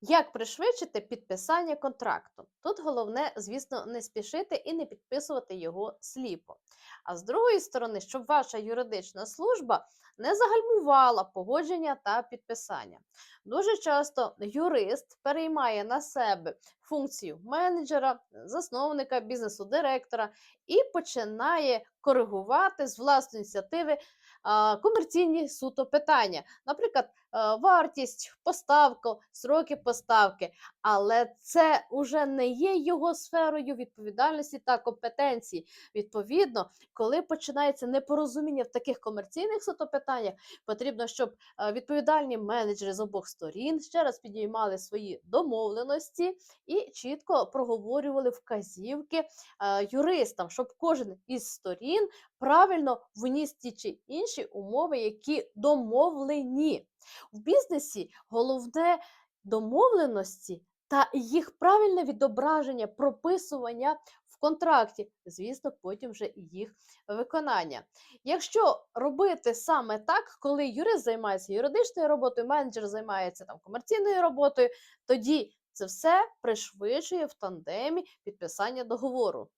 Як пришвидшити підписання контракту? Тут головне, звісно, не спішити і не підписувати його сліпо. А з другої сторони, щоб ваша юридична служба не загальмувала погодження та підписання. Дуже часто юрист переймає на себе функцію менеджера, засновника бізнесу, директора і починає коригувати з власної ініціативи комерційні суто питання, наприклад, е, вартість, поставку, сроки поставки. Але це вже не є його сферою відповідальності та компетенції. Відповідно, коли починається непорозуміння в таких комерційних суто питаннях, потрібно, щоб е, відповідальні менеджери з обох сторін ще раз підіймали свої домовленості і чітко проговорювали вказівки е, юристам, щоб кожен із сторін правильно вніс ті чи інші умови, які домовлені. В бізнесі головне домовленості та їх правильне відображення, прописування в контракті, звісно, потім вже їх виконання. Якщо робити саме так, коли юрист займається юридичною роботою, менеджер займається там комерційною роботою, тоді це все пришвидшує в тандемі підписання договору.